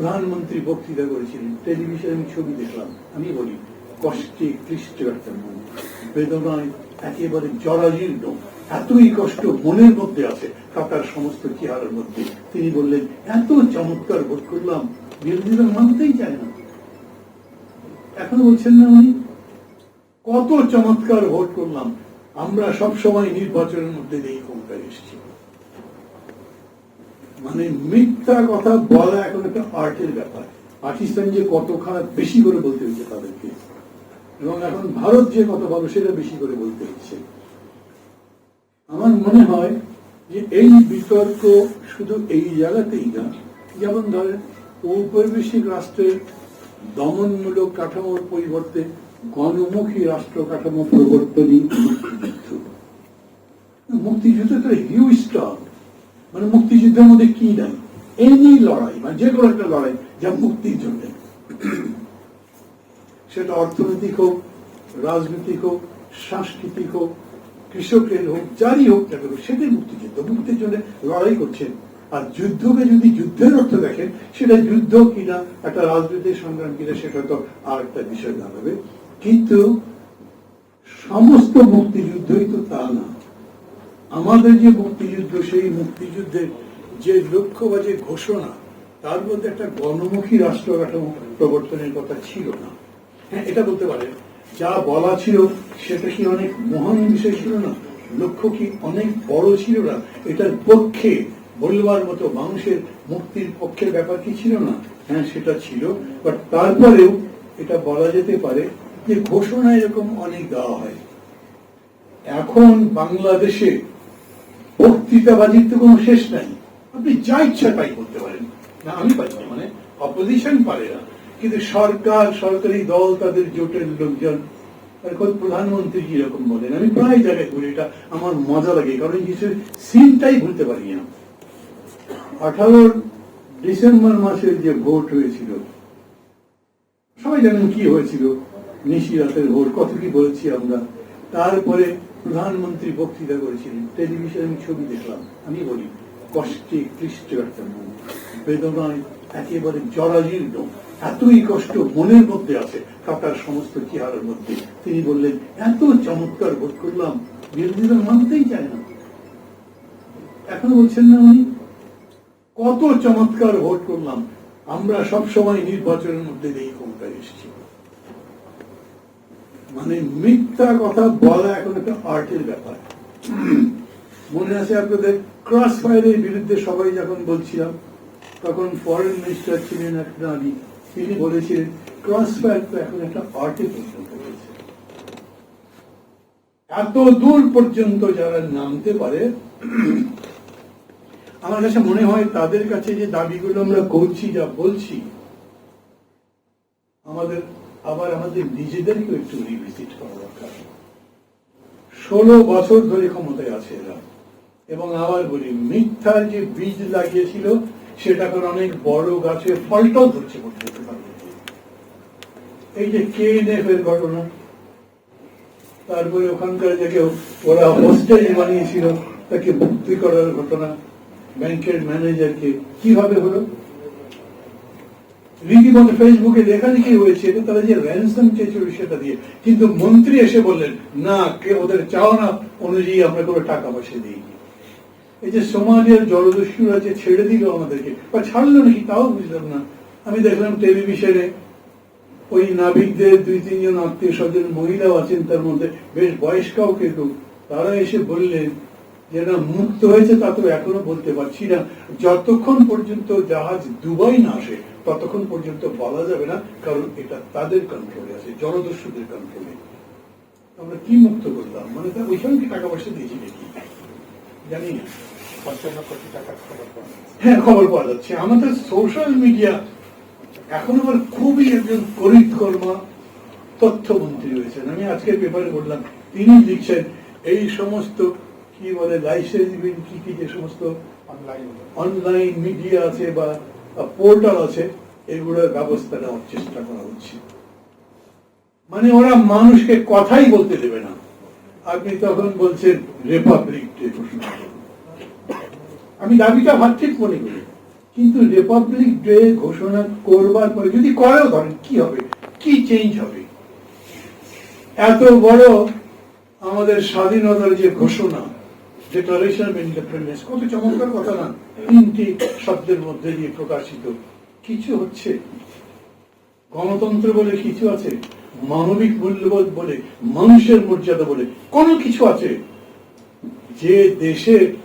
প্রধানমন্ত্রী বক্তৃতা করেছিলেন, টেলিভিশনে আমি ছবি দেখলাম, আমি বলি, কষ্টে ক্লিষ্ট একটা মন, বেদনায় একেবারে জরাজীর্ণ, এতই কষ্ট মনের মধ্যে আছে, কাকার সমস্ত চেহারার মধ্যে। তিনি বললেন, এত চমৎকার ভোট করলাম, বিরোধীরা মানতেই চায় না। এখন বলছেন না উনি? কত চমৎকার ভোট করলাম, আমরা সব সময় নির্বাচনের মধ্যে দিয়ে ক্ষমতায় এসেছি। মানে মিথ্যা কথা বলা এখন একটা আর্টের ব্যাপার। পাকিস্তান যে কত খারাপ বেশি করে বলতে হচ্ছে তাদেরকে, এবং এখন ভারত যে কত ভালো সেটা বেশি করে বলতে হচ্ছে। আমার মনে হয় যে এই বিতর্ক শুধু এই জায়গাতেই না, যেমন ধরেন ঔপনিবেশিক রাষ্ট্রের দমনমূলক কাঠামোর পরিবর্তে গণমুখী রাষ্ট্র কাঠামো প্রবর্তনই মুক্তিযুদ্ধ তো হিউজ স্টক মানে মুক্তিযুদ্ধের মধ্যে কি নাই এনি লড়াই মানে যে কোনো একটা লড়াই, যা মুক্তির জন্য। সেটা অর্থনৈতিক হোক, রাজনৈতিক হোক, সাংস্কৃতিক হোক, কৃষকের হোক, যারই হোক না কেন, সেটাই মুক্তিযুদ্ধ। মুক্তির জন্য লড়াই করছেন। আর যুদ্ধকে যদি যুদ্ধের অর্থ দেখেন, সেটা যুদ্ধ কিনা, একটা রাজনৈতিক সংগ্রাম কিনা, সেটা তো আর একটা বিষয় দাঁড়াবে। কিন্তু সমস্ত মুক্তিযুদ্ধই তো তা না। আমাদের যে মুক্তিযুদ্ধ, সেই মুক্তিযুদ্ধের যে লক্ষ্য বা যে ঘোষণা, তার মধ্যে একটা গণমুখী রাষ্ট্র কাঠামো প্রবর্তনের কথা ছিল না। হ্যাঁ এটা বলতে পারেন, যা বলা ছিল সেটা কি অনেক মহান বিষয় ছিল না? লক্ষ্য কি অনেক বড় ছিল না? এটার পক্ষে বলবার মতো মানুষের মুক্তির পক্ষের ব্যাপার কি ছিল না? হ্যাঁ সেটা ছিল বাট তারপরেও এটা বলা যেতে পারে যে ঘোষণা এরকম অনেক দেওয়া হয়। এখন বাংলাদেশে বক্তৃতাবাজির তো কোনো শেষ নাই। আপনি যা ইচ্ছা তাই করতে পারেন। না, আমি পারি না মানে অপোজিশন পারে না। কিন্তু সরকার, সরকারি দল, তাদের জোটের লোকজন এখন প্রধানমন্ত্রী এরকম বলেন, আমি প্রায় জায়গায় বলি এটা আমার মজা লাগে, কারণ কিছু সিনটাই ভুলতে পারি না। আঠারো ডিসেম্বর মাসের যে ভোট হয়েছিল, সবাই জানেন কি হয়েছিল, নিশি রাতের ভোট কত কি বলেছি আমরা। তারপরে প্রধানমন্ত্রী বক্তৃতা করেছিলেন টেলিভিশনে ছবি দেখলাম, আমি বলি, কষ্টে ক্লিষ্ট একটা মন বেদনায় একেবারে জরাজীর্ণ, এতই কষ্ট মনের মধ্যে আছে কাকার সমস্ত চেহারার মধ্যে। তিনি বললেন, এত চমৎকার ভোট করলাম, বিরোধীরা মানতেই চায় না। এখন বলছেন না উনি? কত চমৎকার ভোট করলাম, আমরা সব সময় নির্বাচনের মধ্যে দিয়ে ক্ষমতায় এসেছি। মানে মিথ্যা কথা বলা এখন একটা আর্টের ব্যাপার। মনে আছে আপনাদের ক্রস ফায়ারের বিরুদ্ধে সবাই যখন বলছিলাম, তখন ফরেন মিনিস্টার ছিলেন এক নারী তিনি বলেছিলেন ক্রস ফায়ার তো এখন একটা আর্টে এত দূর পর্যন্ত যারা নামতে পারে, আমার কাছে মনে হয় তাদের কাছে যে দাবিগুলো আমরা করছি, যা বলছি, আমাদের আবার আমাদের নিজেদেরকেও একটু রিভিজিট করা দরকার। ষোলো বছর ধরে ক্ষমতায় আছে এরা। এবং আবার বলি, মিথ্যার যে বীজ লাগিয়েছিল সেটা এখন অনেক বড় গাছে ফলটাও ধরছে এই যে কে এর ঘটনা, তারপরে ওখানকার যে কেউ, ওরা হোস্টেল বানিয়েছিল, তাকে মুক্তি করার ঘটনা, ব্যাংকের ম্যানেজারকে। কীভাবে হলো? ফেসবুকে লেখালেখি হয়েছে যে তারা যে চেয়েছিল সেটা দিয়ে। কিন্তু মন্ত্রী এসে বললেন, না, কে ওদের চাওনা অনুযায়ী আমরা কোনো টাকা পয়সা এই যে সমাজের জলদস্যুরা যে ছেড়ে দিল আমাদেরকে। বা ছাড়লো নাকি তাও বুঝলাম না। আমি দেখলাম টেলিভিশনে ওই নাবিকদের দুই, তিনজন আত্মীয় স্বজন মহিলাও আছেন, তার মধ্যে বেশ বয়স্কাও কেউ। তারা এসে বললেন যে না মুক্ত হয়েছে তা তো এখনও বলতে পারছি না। যতক্ষণ পর্যন্ত জাহাজ দুবাই না আসে ততক্ষণ পর্যন্ত বলা যাবে না কারণ এটা তাদের কন্ট্রোলে আছে জলদস্যুদের কন্ট্রোলে আমরা কি মুক্ত করলাম? মানে তা ওইখানে কি টাকা পয়সা দিয়েছি নাকি? জানি না। হ্যাঁ খবর পাওয়া যাচ্ছে। আমাদের সোশ্যাল মিডিয়া এখন আবার খুবই একজন করিতকর্মা তথ্যমন্ত্রী হয়েছেন আমি আজকের পেপারে বললাম তিনি লিখছেন এই সমস্ত কি বলে লাইসেন্স বিল কি কি যে সমস্ত অনলাইন মিডিয়া আছে বা পোর্টাল আছে এগুলোর ব্যবস্থা নেওয়ার চেষ্টা করা হচ্ছে। মানে ওরা মানুষকে কথাই বলতে দেবে না। আপনি তখন বলছেন রিপাবলিক ডে ঘোষণা। আমি দাবিটা ভাবঠিক মনে করি। কিন্তু রিপাবলিক ডে ঘোষণা করবার পরে যদি করেও ধরেন কি হবে? কি চেঞ্জ হবে? এত বড় আমাদের স্বাধীনতার যে ঘোষণা ডিক্লারেশন অফ ইন্ডিপেন্ডেন্স কত চমৎকার কথা না? তিনটি শব্দের মধ্যে দিয়ে প্রকাশিত। কিছু হচ্ছে গণতন্ত্র বলে কিছু আছে, মানবিক মূল্যবোধ বলে, মানুষের মর্যাদা বলে কোনো কিছু আছে। যে দেশের